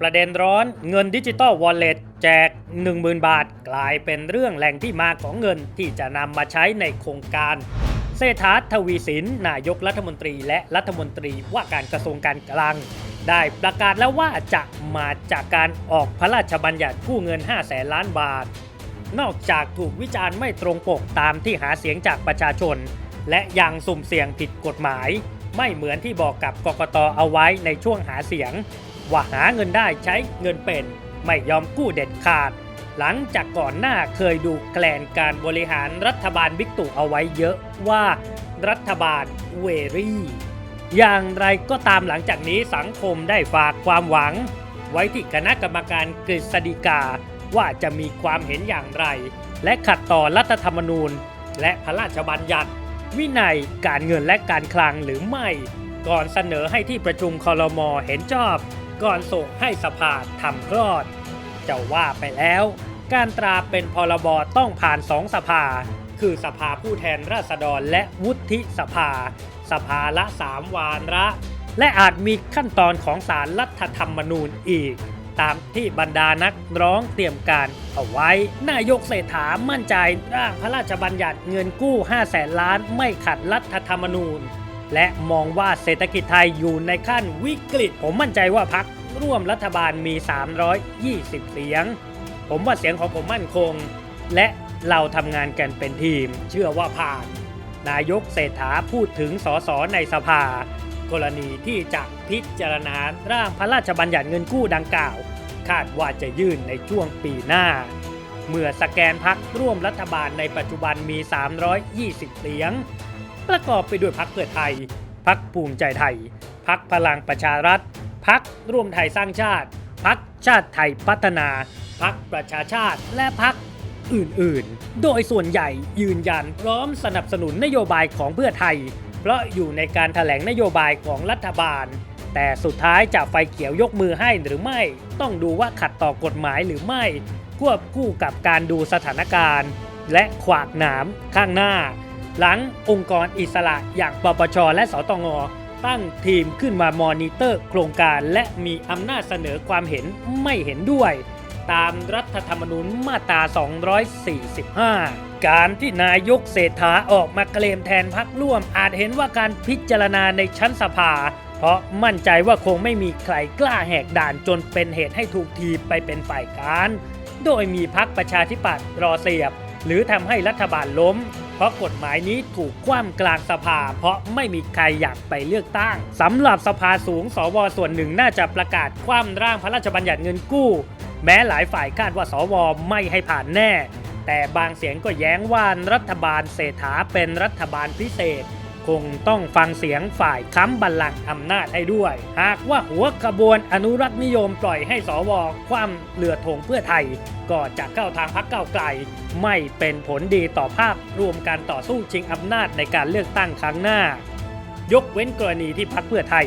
ประเด็นร้อนเงินดิจิตอลวอลเล็ตแจก 10,000 บาท กลายเป็นเรื่องแหล่งที่มาของเงินที่จะนำมาใช้ในโครงการ เศรษฐาทวีสิน นายกรัฐมนตรีและรัฐมนตรีว่าการกระทรวงการคลัง ได้ประกาศแล้วว่าจะมาจากการออกพระราชบัญญัติกู้เงิน5แสนล้านบาท นอกจากถูกวิจารณ์ไม่ตรงปกตามที่หาเสียงจากประชาชน และยังสุ่มเสี่ยงผิดกฎหมาย ไม่เหมือนที่บอกกับกกตเอาไว้ในช่วงหาเสียง ว่าหาเงินได้ใช้เงินเป็น ไม่ยอมกู้เด็ดขาด หลังจากก่อนหน้าเคยดูแกลนการบริหารรัฐบาลบิ๊กตู่เอาไว้เยอะว่ารัฐบาลเวรี่ อย่างไรก็ตามหลังจากนี้สังคมได้ฝากความหวัง ไว้ที่คณะกรรมการกฤษฎีกาว่าจะมีความเห็นอย่างไร และขัดต่อรัฐธรรมนูญ และพระราชบัญญัติ วินัยการเงินและการคลังหรือไม่ ก่อนเสนอให้ที่ประชุมคอรมอเห็นชอบ ก่อนส่งให้สภาทำคลอด จะว่าไปแล้ว การตราเป็นพรบต้องผ่านสองสภา คือสภาผู้แทนราษฎรและวุฒิสภา สภาละสามวาระ และอาจมีขั้นตอนของสารรัฐธรรมนูญอีก ตามที่บรรดานักร้องเตรียมการเอาไว้ นายกเศรษฐามั่นใจร่างพระราชบัญญัติเงินกู้5แสนล้านไม่ขัดรัฐธรรมนูญ และมองว่าเศรษฐกิจไทยอยู่ในขั้นวิกฤต ผมมั่นใจว่าพักร่วมรัฐบาลมี 320 เสียง ผมว่าเสียงของผมมั่นคง และเราทำงานกันเป็นทีม เชื่อว่าผ่าน นายกเศรษฐาพูดถึงสสในสภา กรณีที่จะพิจารณาร่างพระราชบัญญัติเงินกู้ดังกล่าว คาดว่าจะยื่นในช่วงปีหน้า เมื่อสแกนพักร่วมรัฐบาลในปัจจุบันมี 320 เสียง ประกอบไปด้วยพักเพื่อไทย พักภูมิใจไทย พักพลังประชารัฐ พักร่วมไทยสร้างชาติ พักชาติไทยพัฒนา พักประชาชาติ และพักอื่นๆ โดยส่วนใหญ่ยืนยันพร้อมสนับสนุนนโยบายของเพื่อไทย เพราะอยู่ในการถแถลงนโยบายของรัฐบาล แต่สุดท้ายจะไฟเขียวยกมือให้หรือไม่ ต้องดูว่าขัดต่อกฎหมายหรือไม่ ควบคู่กับการดูสถานการณ์ และขวากหนามข้างหน้า หลังองค์กรอิสระอย่างปปช และสตงตั้งทีมขึ้นมามอนิเตอร์โครงการและมีอำนาจเสนอความเห็นไม่เห็นด้วย ตามรัฐธรรมนูญมาตรา 245 การที่นายกเศรษฐาออกมาเคลมแทนพักร่วม อาจเห็นว่าการพิจารณาในชั้นสภา เพราะมั่นใจว่าคงไม่มีใครกล้าแหกด่านจนเป็นเหตุให้ถูกทีไปเป็นฝ่ายค้านโดยมีพักประชาธิปัตย์รอเสียบ หรือทำให้รัฐบาลล้ม เพราะกฎหมายนี้ถูกคว่ำกลางสภา เพราะไม่มีใครอยากไปเลือกตั้งสำหรับสภาสูง สวส่วนหนึ่งน่าจะประกาศคว่ำร่างพระราชบัญญัติเงินกู้ แม้หลายฝ่ายคาดว่าสวไม่ให้ผ่านแน่ แต่บางเสียงก็แย้งว่ารัฐบาลเศรษฐาเป็นรัฐบาลพิเศษ คงต้องฟังเสียงฝ่ายค้ำบัลลังก์อำนาจให้ด้วย หากว่าหัวขบวนอนุรักษ์นิยมปล่อยให้สวคว่ำเรือธงเพื่อไทย ก็จะเข้าทางพักเก้าไกล ไม่เป็นผลดีต่อภาพรวมการต่อสู้ชิงอำนาจในการเลือกตั้งครั้งหน้า ยกเว้นกรณีที่พักเพื่อไทย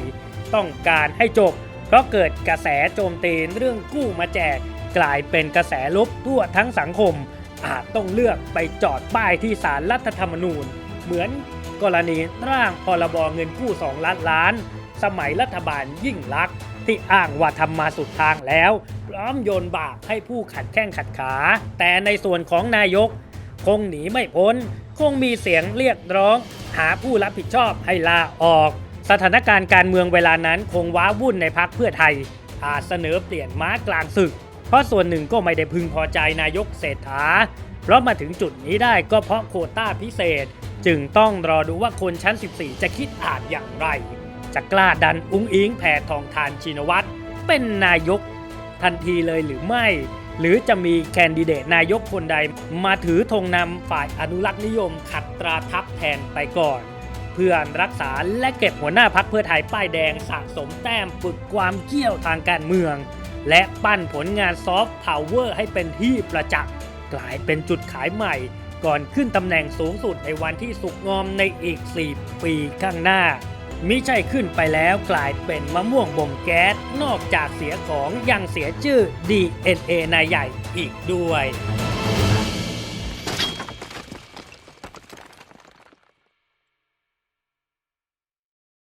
ต้องการให้จบ เพราะเกิดกระแสโจมตีเรื่องกู้มาแจก กลายเป็นกระแสลบทั่วทั้งสังคมอาจต้องเลือกไปจอดป้ายที่ศาลรัฐธรรมนูญ เหมือน กรณีร่างพรบเงินกู้ 2 ล้านล้าน สมัยรัฐบาลยิ่งลักษณ์ที่อ้างว่าทำมาสุดทางแล้ว พร้อมโยนบาปให้ผู้ขัดแข้งขัดขา แต่ในส่วนของนายก คงหนีไม่พ้น คงมีเสียงเรียกร้อง หาผู้รับผิดชอบให้ลาออก สถานการณ์การเมืองเวลานั้นคงว้าวุ่นในพักเพื่อไทยอาจเสนอเปลี่ยนม้ากลางศึก เพราะส่วนหนึ่งก็ไม่ได้พึงพอใจนายกเศรษฐา เพราะมาถึงจุดนี้ได้ก็เพราะโควต้าพิเศษ จึงต้องรอดูว่าคนชั้น 14 จะคิดอ่านอย่างไร จะกล้าดันอุ้งอิงแผ่ทองทานชินวัตรเป็นนายกทันทีเลยหรือไม่ หรือจะมีแคนดิเดตนายกคนใดมาถือธงนำฝ่ายอนุรักษ์นิยมขัดตราทัพแทนไปก่อนเพื่อรักษาและเก็บหัวหน้าพักเพื่อไทยป้ายแดงสะสมแต้มฝึกความเกี่ยวทางการเมือง และปั้นผลงานซอฟต์พาวเวอร์ให้เป็นที่ประจักษ์กลายเป็นจุดขายใหม่ ก่อนขึ้นตำแหน่งสูงสุดในวันที่สุกงอมในอีก 4 ปีข้างหน้ามิใช่ขึ้นไปแล้วกลายเป็นมะม่วงบ่มแก๊ส นอกจากเสียของยังเสียชื่อ DNA นายใหญ่อีกด้วย